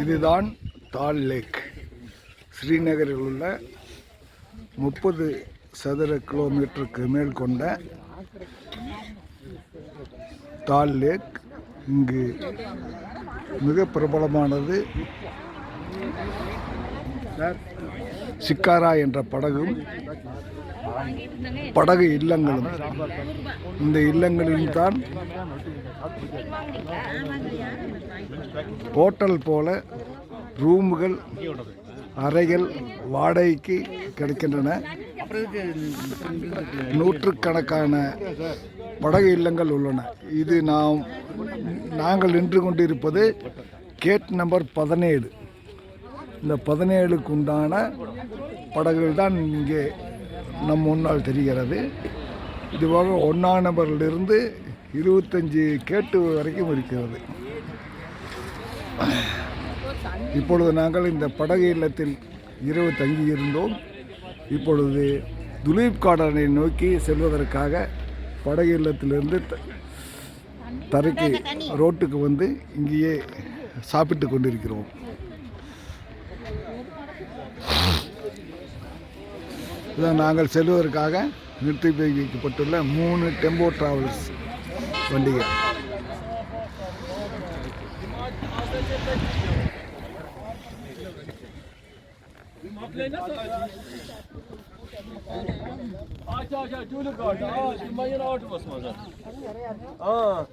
இதுதான் தால் லேக். ஸ்ரீநகரில் உள்ள முப்பது சதுர கிலோமீட்டருக்கு மேல் கொண்ட தால் லேக். இங்கு மிக பிரபலமானது சிக்காரா என்ற படகும் படகு இல்லங்களும். இந்த இல்லங்களில் தான் ஹோட்டல் போல ரூமுகள் அறைகள் வாடகைக்கு கிடைக்கின்றன. நூற்றுக்கணக்கான படகு இல்லங்கள் உள்ளன. இது நாம் நாங்கள் நின்று கொண்டிருப்பது கேட் நம்பர் பதினேழு. இந்த பதினேழுக்கு உண்டான படகுகள் தான் இங்கே நம் முன்னால் தெரிகிறது. இதுவாக ஒன்றாம் நபரிலிருந்து இருபத்தஞ்சி கேட்டு வரைக்கும் இருக்கிறது. இப்பொழுது நாங்கள் இந்த படகு இல்லத்தில் இரவு தங்கி இருந்தோம். இப்பொழுது துலீப் கார்டனை நோக்கி செல்வதற்காக படகு இல்லத்திலிருந்து த- தரைக்கு ரோட்டுக்கு வந்து இங்கேயே சாப்பிட்டு கொண்டிருக்கிறோம். இதை நாங்கள் செல்வதற்காக நிறுத்தி வைக்கப்பட்டுள்ள மூணு டெம்போ டிராவல்ஸ் வண்டிகள்.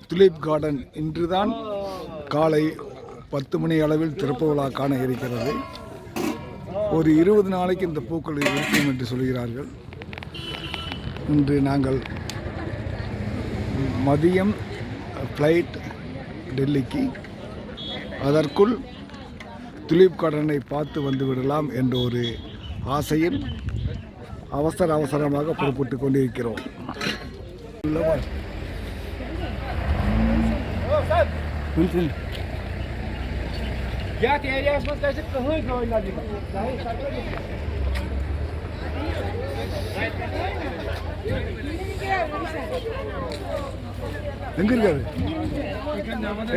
துலீப் கார்டன் இன்றுதான் காலை பத்து மணி அளவில் திறப்பு விழா காண இருக்கிறது. ஒரு இருபது நாளைக்கு இந்த பூக்கள் இருக்கும் என்று சொல்கிறார்கள். இன்று நாங்கள் மதியம் ஃப்ளைட் டெல்லிக்கு அதற்குள் துலீப் கடனை பார்த்து வந்து விடலாம் என்ற ஒரு ஆசையில் அவசர அவசரமாக புறப்பட்டு கொண்டிருக்கிறோம். Yat ehliyasımız kaçıp kıhıyla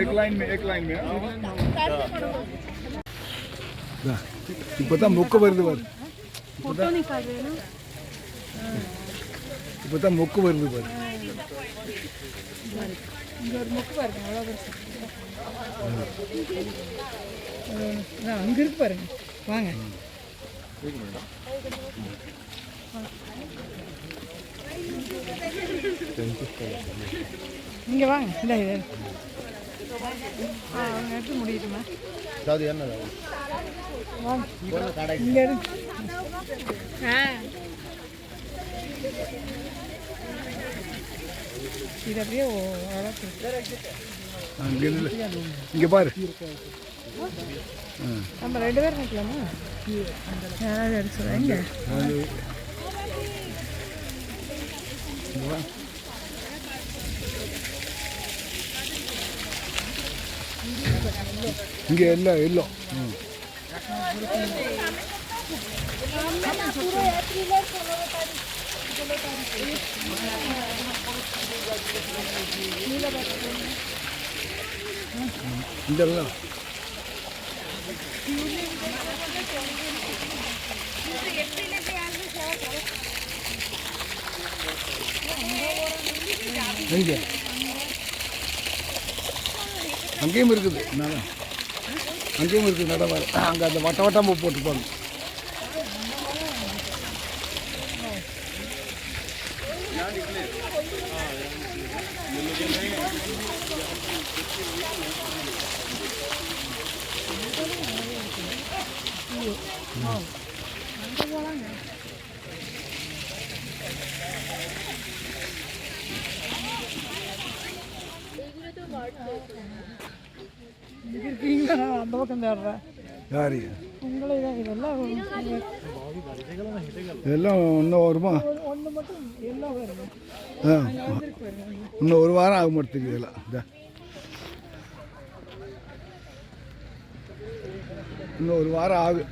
एक लाइन में एक लाइन में पता मुक्को भर दो फ़ोटो निकाल रहे ना पता मुक्को भर दो बार मुक्को भर दो அங்க இருக்கு பாருங்க. வாங்க. இங்க வாங்க. இந்த இது ஆ அவங்க எடுத்து வாங்க. இங்க இருக்கு ஆ. இது அப்படியே இல்ல இங்க பாரு. நம்ம ரெண்டு பேரும் நிற்கலாமா யாராவது எடுத்து சொல்லுங்க எங்க அது இங்க வா. இங்க இல்ல இல்ல ம். அங்கேயும் இருக்குது. நட அங்கேயும் இருக்குது நடவார் அங்கே அந்த வட்ட வட்டம் போட்டுப்பாங்க இங்க இருக்கீங்களா எல்லாம் வருங்க ஆ வந்துருக்கு பாருங்க இன்னும் ஒரு வாரம் ஆக மாட்டேங்குது இதெல்லாம் இதா. இன்னும் ஒரு வாரம் ஆகும்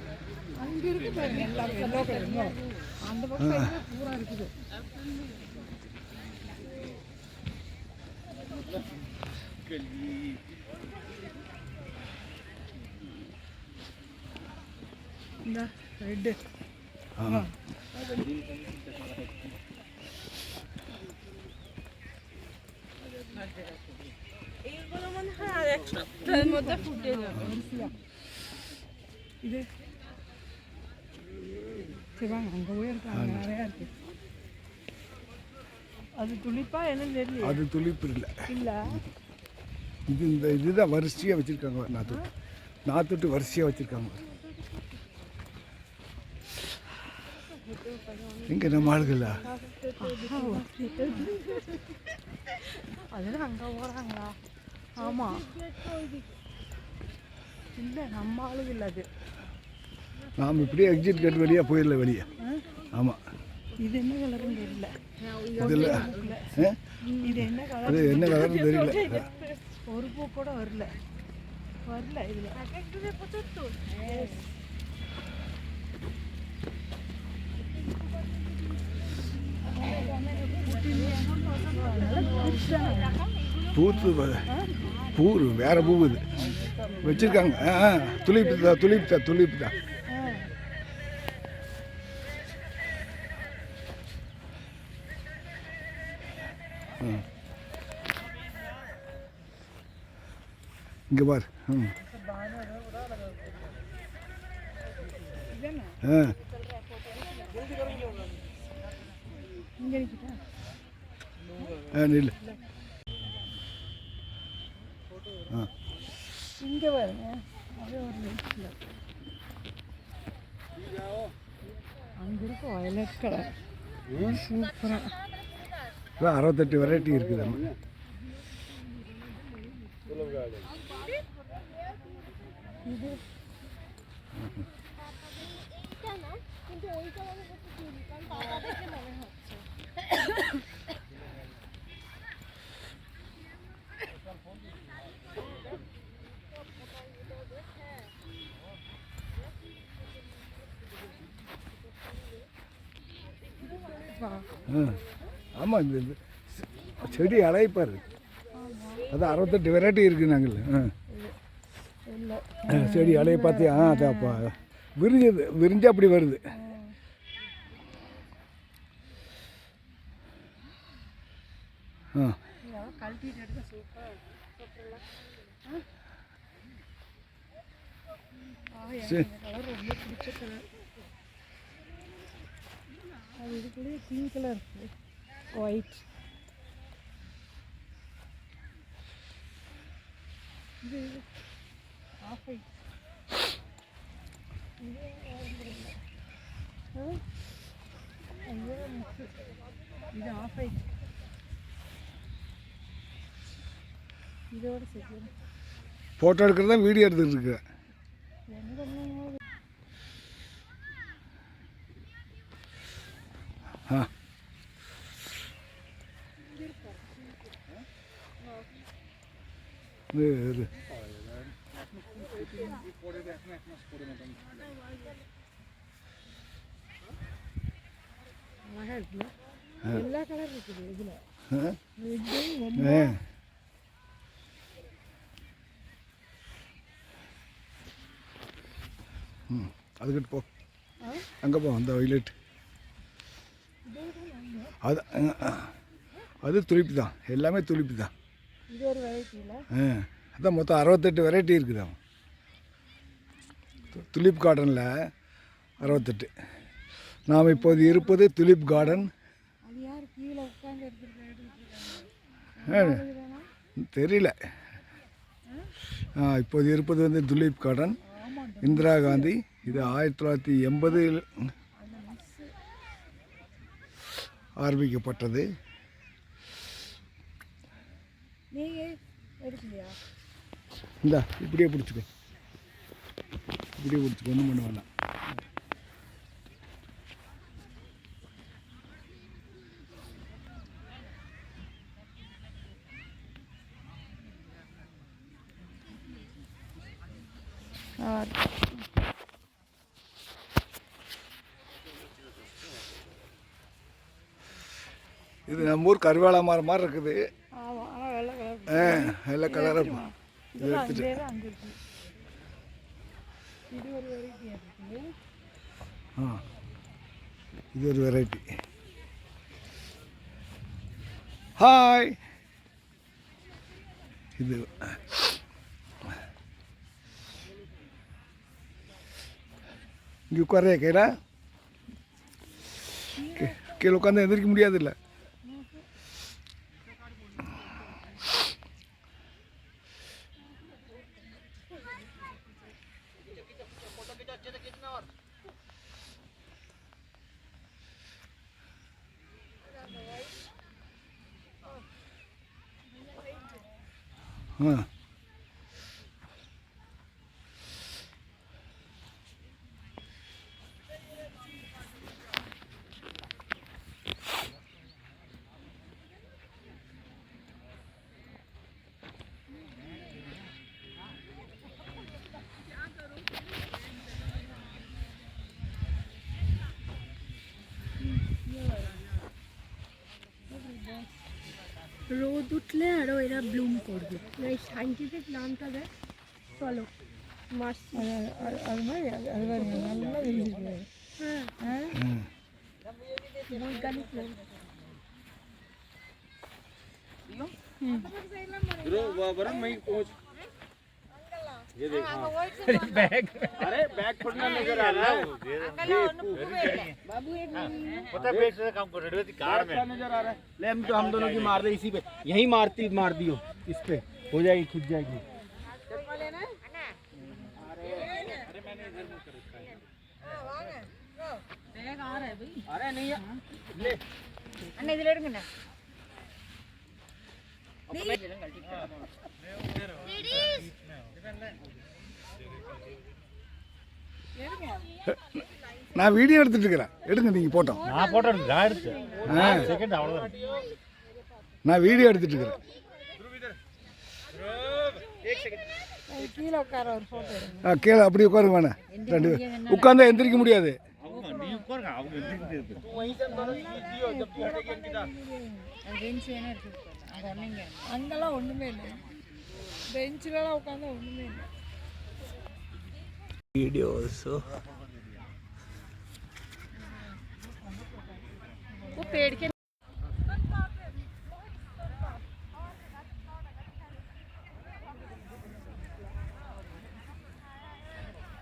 എന്താ റെഡ് ആ এইগুলো মনে হয় আর এক সপ্তাহের মধ্যে ফুটে যাবে சரி வாங்க அங்கே போயிருக்காங்க நிறையா இருக்கு. அது துளிப்பா என்னன்னு தெரியல அது துளிப்பு இல்லை. இல்ல. இது இந்த இதுதான் வரிசையாக வச்சுருக்காங்க நாற்று நாற்றுட்டு வரிசையாக வச்சுருக்காங்க. எங்கே நம்ம ஆளுகளா? அதெல்லாம் அங்கே போகிறாங்களா ஆமாம் இல்லை நம்ம இல்லை அது. நாம் இப்படியே எக்ஸிட் கேட் வழியாக போயிடல வெளியே. ஆமாம் இது என்ன தெரியல. இதில் இது என்ன கலர் அது என்ன கலர்னு தெரியல. ஒரு பூ கூட வரல. வரல இதில். பூத்து பூ வேற பூ இது. வச்சுருக்காங்க. துளிப்பு தான் துளிப்பு தான் துளிப்பு தான் இங்கே பார். ம். ஆ. ஆ நில்லு. ஆ. இங்கே பாருங்க. அங்கே இருக்கு வயலட் கலர் சூப்பராக அறுபத்தெட்டு வெரைட்டி இருக்குது நம்ம ஆமாம் இந்த செடி அழைப்பார் அது அறுபத்தெட்டு வெரைட்டி இருக்குது நாங்கள் ஆ, செடி அலையை பார்த்து ஆ அதாப்பா விரிஞ்சது விரிஞ்சு அப்படி வருது. ஆ. சரி. கலர் அது இதுக்குள்ளேயே பிங்க் கலர் இருக்குது ஒயிட் இது ஒயிட் இது ஆஃப் ஒயிட் இதோட ஃபோட்டோ எடுக்கிறதா வீடியோ எடுத்துகிட்டு இருக்கிறேன் ஆ இது இது அழகாக இருக்குல்ல எல்லா கலர் இருக்குது இதில் ஆ ரெட்டு ஆ. ம் அதுக்கிட்ட போ அங்கே போ அந்த வைலட் அது அது துளிப்பு தான் எல்லாமே துளிப்பு தான் ஆ அதான் மொத்தம் அறுபத்தெட்டு வெரைட்டி இருக்குது துலிப் கார்டனில் அறுபத்தெட்டு. நாம் இப்போது இருப்பது துலிப் கார்டன். தெரியல. இப்போது இருப்பது வந்து துலீப் கார்டன். இந்திரா காந்தி. இது ஆயிரத்தி தொள்ளாயிரத்தி எண்பதில் ஆரம்பிக்கப்பட்டது. இந்தா இப்படியே பிடிச்சிக்கோ. இப்படியே பிடிச்சிக்கோ ஒன்றும் பண்ண வேண்டாம் இது நம்ம ஊர் கருவேல மரம் மாதிரி இருக்குது. வெள்ளை கலர். ஆ நல்ல கலராக இது எடுத்துட்டு. இது ஒரு வெரைட்டியாக இருக்குது ஆ இது ஒரு வெரைட்டி ஹாய் இது. இங்கே உட்காரையா கையில். கீழே உட்காந்து எந்திரிக்க முடியாதுல்ல. ஆ রোদ উঠলে আরও এরা ব্লুম করবে এই সাইন্টিফিক নামটা দেয় চলো মাস হ্যাঁ বৈজ্ঞানিক নাম रो बराबर मैं पहुँच ये देखो हाँ। बैग। अरे बैग नज़र आ रहा है। बाबू एक हाँ। पता पेट से काम कर रहे थे कार में। नज़र आ रहा है। ले हम तो हम दोनों की मार दे इसी पे। यही मारती मार दियो इस पे। हो जाएगी खिंच जाएगी। चप्पल लेना अरे मैंने इधर मुँह कर रखा है। हाँ बैग आ रहा है भाई। अरे नहीं हाँ। ले। अन्ना इधर लेडीज़ நான் வீடியோ எடுத்துட்டு இருக்கிறேன். எடுங்க நீங்கள் போட்டோம். நான் போட்டோம் நான் எடுத்தேன். செகண்ட் அவ்வளவுதான். நான் வீடியோ எடுத்துட்டு இருக்கிறேன். கீழே அப்படி உட்காருங்க வேணா. ரெண்டு உட்காந்தா எந்திரிக்க முடியாது. அங்கெல்லாம் ஒண்ணுமே இல்லை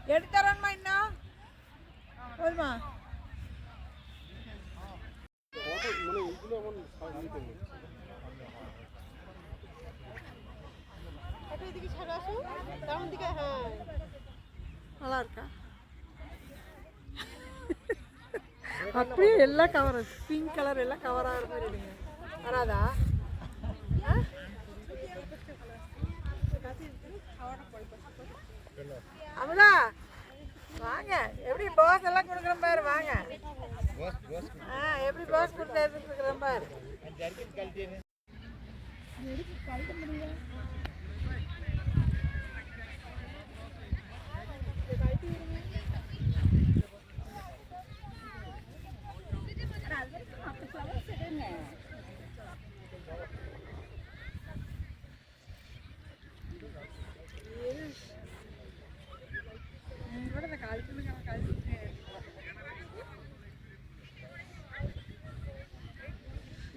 Ele está na minha mãe, não? Olha, mãe. அப்படியே எல்லாம் கவர் பிங்க் கலர் எல்லாம் கவர் ஆகிற மாதிரி எடுங்க வராதா? ஆ? அமுதா வாங்க. எப்படி பாஸ் எல்லாம் கொடுக்குறேன் பாரு வாங்க. ஆ எப்படி பாஸ் கொடுத்து எடுத்துக்கிறேன் பாரு.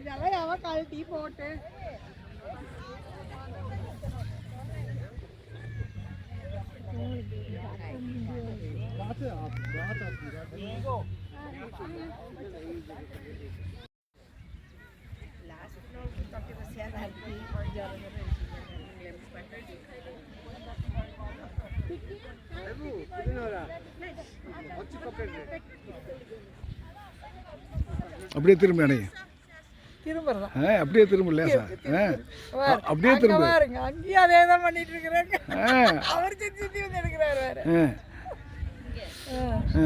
இதெல்லாம் எவன் கழட்டி போட்டு அப்படியே திரும்ப அணையும் திரும்புறதா ஆ அப்படியே திரும்ப லேசா ஆ அப்படியே திரும்ப. பாருங்க அங்கேயும் அதே தான் பண்ணிட்டு இருக்கிறாங்க. அவர் வந்து எடுக்கிறாரு ஆ. ஆ.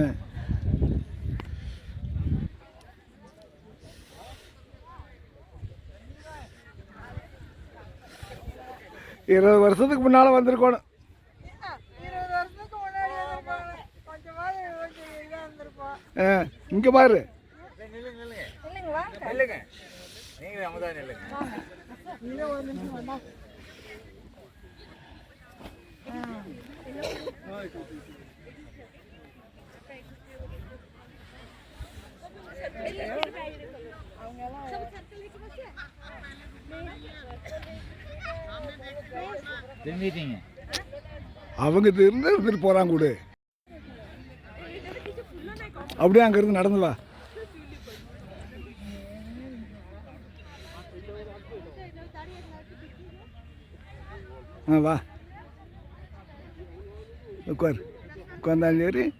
இருபது வருஷத்துக்கு முன்னால் வந்திருக்கணும் இருபது வருஷத்துக்கு முன்னாடி வந்திருப்பாங்க கொஞ்சமாவது இங்கே பாரு இல்லைங்க நீங்க அமுதா இல்லைங்க இங்கே ஒரு நிமிஷம் வேண்டாம் திரும்பிட்டீங்க. அவங்க இருந்து இருந்துட்டு போகிறாங்க கூட. அப்படியே அங்கேருந்து நடந்து வா. ஆ வா. உட்கார். உட்காந்தாலும் சரி.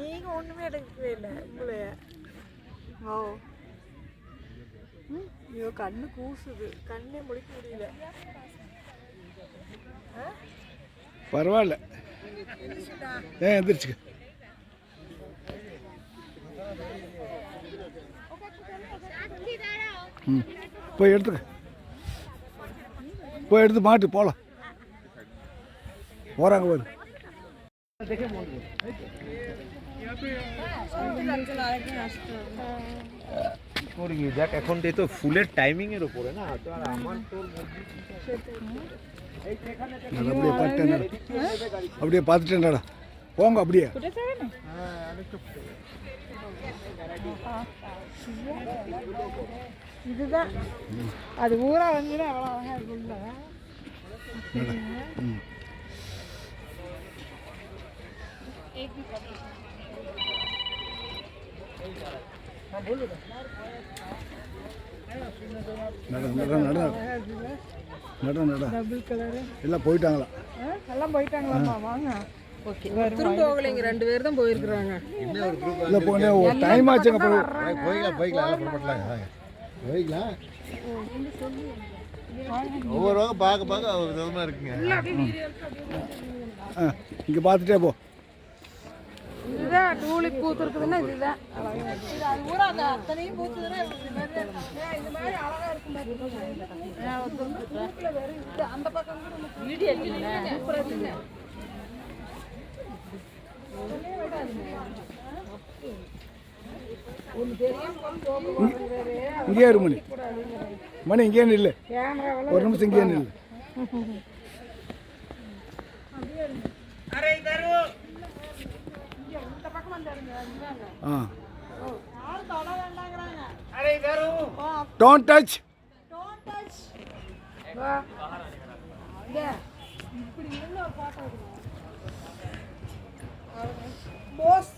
நீங்க ஒண்ணுமே எடுக்கவே இல்லை உங்களைய ஓ. ம், ஐயோ கண்ணு கூசுது. கண்ணே முடிக்க முடியல. பரவாயில்ல. ஏன் எந்திரிச்சுக்க. ம் போய் எடுத்துக்க. போய் எடுத்து மாட்டு போகலாம் போகிறாங்க பாரு. করি দেখ এখন তো ফুলের টাইমিং এর উপরে না তো আর আমার তোর நான் அப்படியே பார்த்துட்டேன் அப்படியே பார்த்துட்டேன்டா போங்க அப்படியே இதுதான் அது ஊரா வந்து அவ்வளோ அழகா இருக்குல்ல நட எல்லாம் போயிட்டாங்களா? எல்லாம் போயிட்டாங்களாம்மா வாங்க. திரும்ப போகலைங்க ரெண்டு பேர் தான் போயிருக்கிறாங்க. இல்லை போனே ஒரு டைம் ஆச்சுங்க அப்புறம் போய்க்கலாம் போய்க்கலாம் எல்லாம் பண்ண போய்க்கலாம். ஒவ்வொருவங்க பார்க்க பார்க்க ஒரு விதமாக இருக்குங்க. ஆ இங்கே பார்த்துட்டே போ. டூலிப் பூத்து இருக்குதுன்னா இதுதான். இங்கே இரு மணி? மணி இங்கே நில்லு. ஒரு நிமிஷம் இங்கே நில்லு. ஆ யாரும் தொட வேண்டாங்கிறாங்க. Don't touch Don't touch. வா. இங்க. இப்படி இருந்து ஆ. Don't touch pose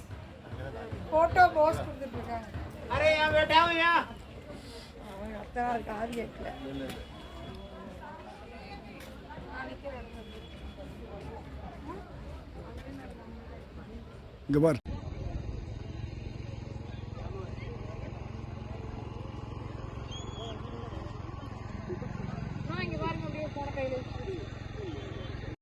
photo pose கொடுத்துட்டு இருக்காங்க அரே என் பேட்டாவையா அவன் அத்தனை இருக்கு